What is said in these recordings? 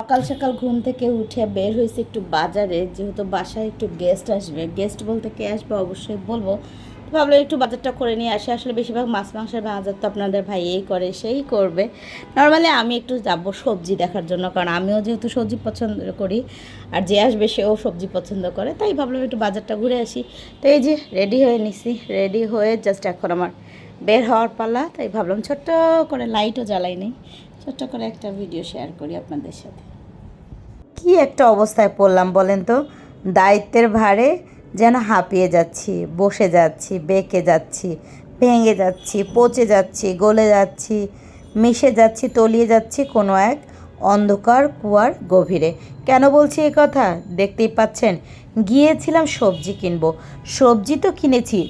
সকাল সকাল ঘুম থেকে উঠে বের হয়েছে একটু বাজারে, যেহেতু বাসায় একটু গেস্ট আসবে। গেস্ট বলতে কে আসবে অবশ্যই বলব। ভাবলাম একটু বাজারটা করে নিয়ে আসে। আসলে বেশিরভাগ মাছ মাংসের বাজার তো আপনাদের ভাই এই করে, সেই করবে। নর্মালি আমি একটু যাব সবজি দেখার জন্য, কারণ আমিও যেহেতু সবজি পছন্দ করি, আর যে আসবে সেও সবজি পছন্দ করে। তাই ভাবলাম একটু বাজারটা ঘুরে আসি। তো এই যে রেডি হয়ে নিছি। রেডি হয়ে জাস্ট এখন আমার বের হওয়ার পালা। তাই ভাবলাম ছোট্ট করে লাইটও জ্বালাই নেই। ছোট্ট করে একটা ভিডিও শেয়ার করি আপনাদের সাথে। কি একটা অবস্থায় পড়লাম বলেন তো? দায়িত্বের ভারে যেন হাঁপিয়ে যাচ্ছি, বসে যাচ্ছি, বেঁকে যাচ্ছি, ভেঙে যাচ্ছি, পচে যাচ্ছি, গলে যাচ্ছি, মিশে যাচ্ছি, তলিয়ে যাচ্ছি কোনো এক অন্ধকার কুয়ার গভীরে। কেন বলছি এই কথা? দেখতেই পাচ্ছেন, গিয়েছিলাম সবজি কিনবো। সবজি তো কিনেছি,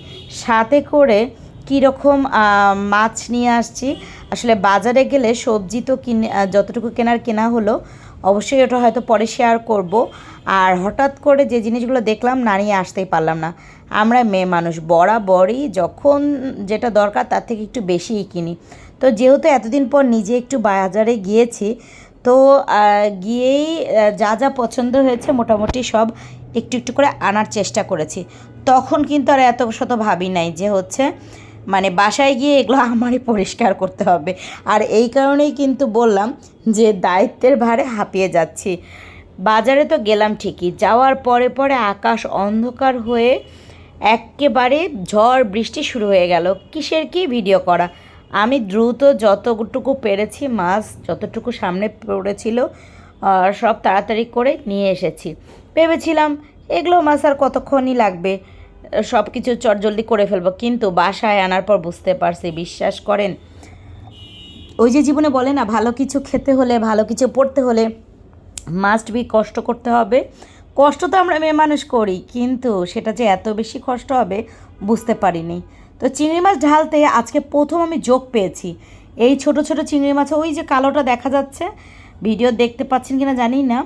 সাথে করে কীরকম মাছ নিয়ে আসছি আসলে বাজারে গেলে সবজি তো কিনে যতটুকু কেনার কেনা হলো, অবশ্যই ওটা হয়তো পরে শেয়ার করব। আর হঠাৎ করে যে জিনিসগুলো দেখলাম, না নিয়ে আসতেই পারলাম না। আমরা মেয়ে মানুষ, বরাবরই যখন যেটা দরকার তার থেকে একটু বেশিই কিনি। তো যেহেতু এতদিন পর নিজে একটু বাজারে গিয়েছি, তো গিয়েই যা যা পছন্দ হয়েছে মোটামুটি সব একটু একটু করে আনার চেষ্টা করেছি। তখন কিন্তু আর এত শত ভাবি নাই যে হচ্ছে মানে বাসায় গিয়ে এগুলো আমারই পরিষ্কার করতে হবে। আর এই কারণেই কিন্তু বললাম যে দায়িত্বের ভারে হাঁপিয়ে যাচ্ছি। বাজারে তো গেলাম ঠিকই, যাওয়ার পরে পরে আকাশ অন্ধকার হয়ে একেবারে ঝড় বৃষ্টি শুরু হয়ে গেল। কিসের কি ভিডিও করা? আমি দ্রুত যতটুকু পেরেছি, মাছ যতটুকু সামনে পড়েছিল সব তাড়াতাড়ি করে নিয়ে এসেছি। ভেবেছিলাম এগুলো মাছ আর কতক্ষণই লাগবে। সব কিছু চটজলদি করে ফেলব। কিন্তু বাসায় আনার পর বুঝতে পারছি, বিশ্বাস করেন, ওই যে জীবনে বলে না, ভালো কিছু খেতে হলে, ভালো কিছু পড়তে হলে মাস্ট বি কষ্ট করতে হবে। কষ্ট তো আমরা মেয়ে মানুষ করি, কিন্তু সেটা যে এত বেশি কষ্ট হবে বুঝতে পারিনি। তো চিংড়ি মাছ ঢালতে আজকে প্রথম আমি যোগ পেয়েছি। এই ছোট ছোট চিংড়ি মাছ, ওই যে কালোটা দেখা যাচ্ছে, ভিডিও দেখতে পাচ্ছেন কিনা জানি না।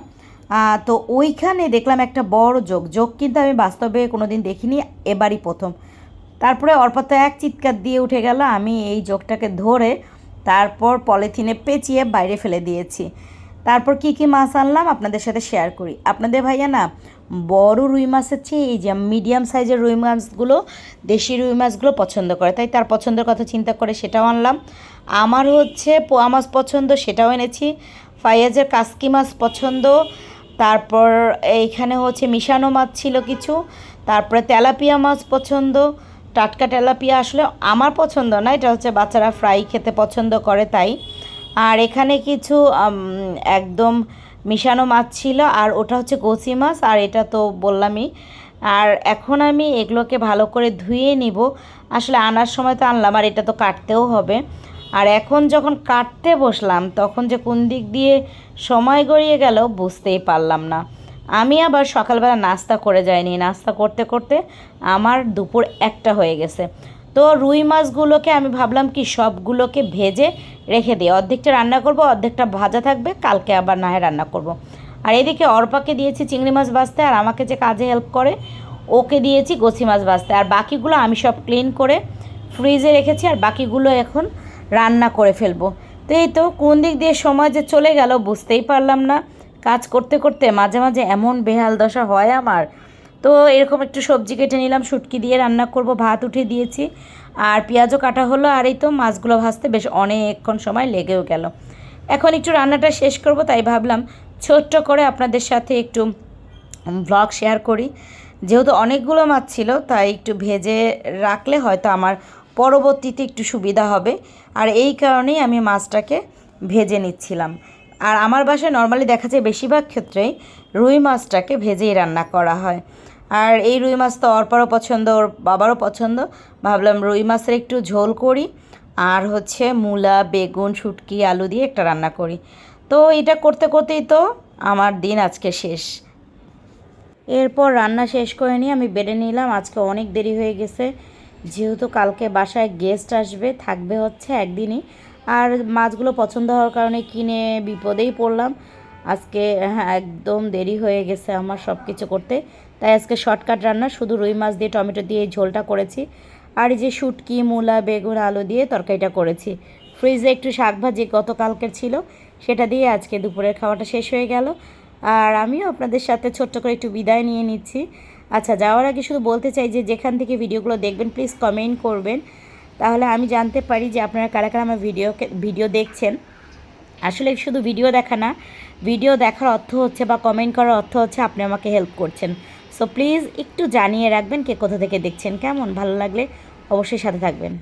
তো ওইখানে দেখলাম একটা বড় যোগ। যোগ কিন্তু আমি বাস্তবে কোনো দিন দেখিনি, এবারই প্রথম। তারপরে অর্পাত এক চিৎকার দিয়ে উঠে গেল, আমি এই যোগটাকে ধরে তারপর পলিথিনে পেঁচিয়ে বাইরে ফেলে দিয়েছি। তারপর কি কি মাছ আনলাম আপনাদের সাথে শেয়ার করি। আপনাদের ভাইয়া না, বড় রুই মাছের চেয়ে এই যে মিডিয়াম সাইজের রুই মাছগুলো, দেশি রুই মাছগুলো পছন্দ করে। তাই তার পছন্দের কথা চিন্তা করে সেটাও আনলাম। আমার হচ্ছে পোয়া মাছ পছন্দ, সেটাও এনেছি। ফাইয়াজের কাসকি মাছ পছন্দ তারপর এইখানে হচ্ছে মিশানো মাছ ছিল কিছু, তারপরে তেলাপিয়া মাছ পছন্দ, টাটকা তেলাপিয়া আসলে আমার পছন্দ না, এটা হচ্ছে বাচ্চারা ফ্রাই খেতে পছন্দ করে তাই। আর এখানে কিছু একদম মিশানো মাছ ছিল, আর ওটা হচ্ছে কচি মাছ, আর এটা তো বললামই। আর এখন আমি এগুলোকে ভালো করে ধুয়ে নিব, আসলে আনার সময় তো আনলাম, আর এটা তো কাটতেও হবে। আর এখন যখন কাটতে বসলাম, তখন যে কোন দিক দিয়ে সময় গড়িয়ে গেল বুঝতেই পারলাম না। আমি আবার সকালবেলা নাস্তা করে যাইনি। নাস্তা করতে করতে আমার দুপুর একটা হয়ে গেছে। তো রুই মাছগুলোকে আমি ভাবলাম কি সবগুলোকে ভেজে রেখে দিই। অর্ধেকটা রান্না করব, অর্ধেকটা ভাজা থাকবে, কালকে আবার না হয় রান্না করব। আর এদিকে অর্পাকে দিয়েছি চিংড়ি মাছ ভাজতে, আর আমাকে যে কাজে হেল্প করে, ওকে দিয়েছি গছি মাছ ভাজতে। আর বাকিগুলো আমি সব ক্লিন করে ফ্রিজে রেখেছি, আর বাকিগুলো এখন রান্না করে ফেলব। তো এই তো কোন দিক দিয়ে সময় যে চলে গেল বুঝতেই পারলাম না। কাজ করতে করতে মাঝে মাঝে এমন বেহাল দশা হয় আমার। তো এরকম একটু সবজি কেটে নিলাম, শুটকি দিয়ে রান্না করব, ভাত উঠে দিয়েছি। আর পেঁয়াজও কাটা হলো, আর এই তো মাছগুলো ভাজতে বেশ অনেকক্ষণ সময় লেগেও গেল। এখন একটু রান্নাটা শেষ করব, তাই ভাবলাম ছোট্ট করে আপনাদের সাথে একটু ব্লগ শেয়ার করি। যেহেতু অনেকগুলো মাছ ছিল, তাই একটু ভেজে রাখলে হয়তো আমার পরবর্তীতে একটু সুবিধা হবে। আর এই কারণেই আমি মাছটাকে ভেজে নিচ্ছিলাম। আর আমার বাসায় নর্মালি দেখা যায় বেশিরভাগ ক্ষেত্রেই রুই মাছটাকে ভেজেই রান্না করা হয়। আর এই রুই মাছ তো অর্পারও পছন্দ, ওর বাবারও পছন্দ। ভাবলাম রুই মাছের একটু ঝোল করি। আর হচ্ছে মূলা, বেগুন, শুটকি, আলু দিয়ে একটা রান্না করি। তো এটা করতে করতেই তো আমার দিন আজকে শেষ। এরপর রান্না শেষ করে নিয়ে আমি বেড়ে নিলাম। আজকে অনেক দেরি হয়ে গেছে। যেহেতু কালকে বাসায় গেস্ট আসবে, থাকবে হচ্ছে একদিনই। আর মাছগুলো পছন্দ হওয়ার কারণে কিনে বিপদেই পড়লাম। আজকে হ্যাঁ একদম দেরি হয়ে গেছে আমার সব কিছু করতে। তাই আজকে শর্টকাট রান্না, শুধু রুই মাছ দিয়ে, টমেটো দিয়ে ঝোলটা করেছি। আর এই যে শুটকি, মূলা, বেগুন, আলু দিয়ে তরকারিটা করেছি। ফ্রিজে একটু শাক ভাজি গতকালকের ছিল, সেটা দিয়ে আজকে দুপুরের খাওয়াটা শেষ হয়ে গেল। আর আমিও আপনাদের সাথে ছোট্ট করে একটু বিদায় নিয়ে নিচ্ছি। আচ্ছা যাওয়ার আগে শুধু বলতে চাই যে যেখান থেকে ভিডিওগুলো দেখবেন প্লিজ কমেন্ট করবেন। তাহলে আমি জানতে পারি যে আপনারা কারা কারা আমার ভিডিও ভিডিও দেখছেন। আসলে শুধু ভিডিও দেখা না ভিডিও দেখার অর্থ হচ্ছে বা কমেন্ট করার অর্থ হচ্ছে আপনি আমাকে হেল্প করছেন। সো প্লিজ একটু জানিয়ে রাখবেন কে কোথা থেকে দেখছেন, কেমন? ভালো লাগলে অবশ্যই সাথে থাকবেন।